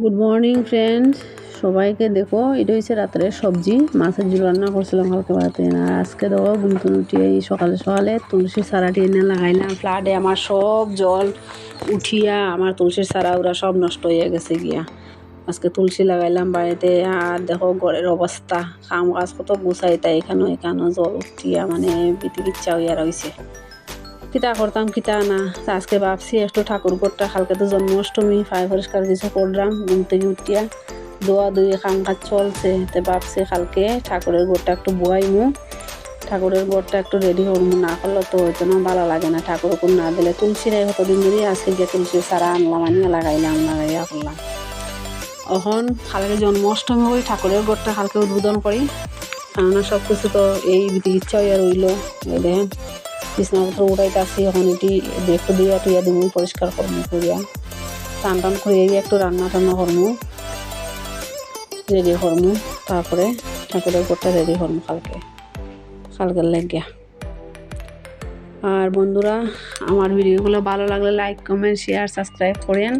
Good morning friend সবাইকে দেখো, এটা হচ্ছে রাত্রে সবজি। মাছের ঝোল রান্না করছিলাম কালকে বাড়িতে। আর আজকে দেখো ঘুমতুন উঠিয়ে এই সকালে সকালে তুলসী সারাটি এনে লাগাইলাম। ফ্লাডে আমার সব জল উঠিয়া, আমার তুলসীর সারা ওরা সব নষ্ট হয়ে গেছে গিয়া। আজকে তুলসী লাগাইলাম বাড়িতে। আর দেখো, ঘরের অবস্থা। কাম কাজ কত গুছাই তাই এখানেও এখানেও জল উঠিয়া মানে বিতিকিচ্ছা হইয়া রয়েছে কিতা করতাম, কিতা না। আজকে ভাবছি, একটু ঠাকুর ঘরটা কালকে তো জন্মাষ্টমী ফাই পরিষ্কার কিছু করলাম ঘুম থেকে উঠিয়া দোয়া দুই কাম কাজ চলছে। তো ভাবছি কালকে ঠাকুরের ঘরটা একটু বয়াইমু। ঠাকুরের ঘরটা একটু রেডি করব না করলে তো হয়তো না, ভালো লাগে না। ঠাকুর কোন না দিলে তুলসীরাই কতদিন ধরে আজকে গিয়ে তুলসী সারা আনলাম, আনিয়া লাগাইলাম, লাগাইয়া করলাম। এখন কালকে জন্মাষ্টমী ওই ঠাকুরের ঘরটা কালকে উদ্বোধন করি। কেননা সব কিছু তো এই ইচ্ছা হইয়া রইল দেখেন বিছনাপত্র উঠাইতেছি এখন এটি একটু দিয়া টুইয়া দিব পরিষ্কার করব করিয়া টান টান করে এই একটু রান্না টান্না করব রেডি করব তারপরে ঠাকুরের ঘরটা রেডি করব কালকে, কালকের লাগিয়া। আর বন্ধুরা, আমার ভিডিওগুলো ভালো লাগলে লাইক কমেন্ট শেয়ার সাবস্ক্রাইব করেন,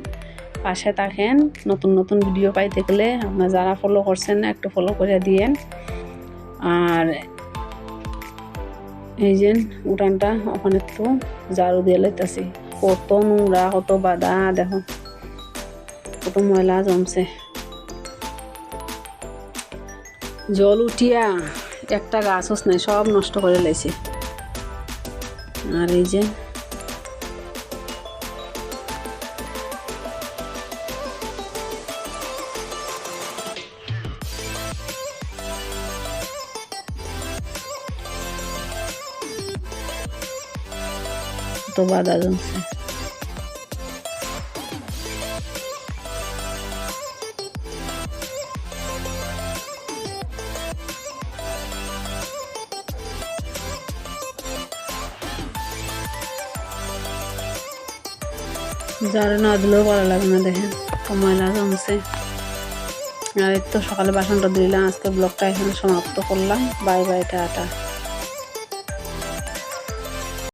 পাশে থাকেন। নতুন নতুন ভিডিও পাইতে গেলে আপনার যারা ফলো করছেন, একটু ফলো করে দিয়েন। আর এই যে উঠানটা ওখানে তো ঝাড়ু দিয়ে লাইতেছি। কত নোংরা, কত বাদা দেখো। কত ময়লা জমছে। জল উঠিয়া একটা গাছ নাই, সব নষ্ট করে লাইছে। আর এই যে বাধা জমছে যারা না দিলেও ভালো লাগে না দেখেন ময়লা জমছে আর তো সকালে বাসনটা দিলাম আজকে ব্লগটা এখানে সমাপ্ত করলাম। Bye bye, tata.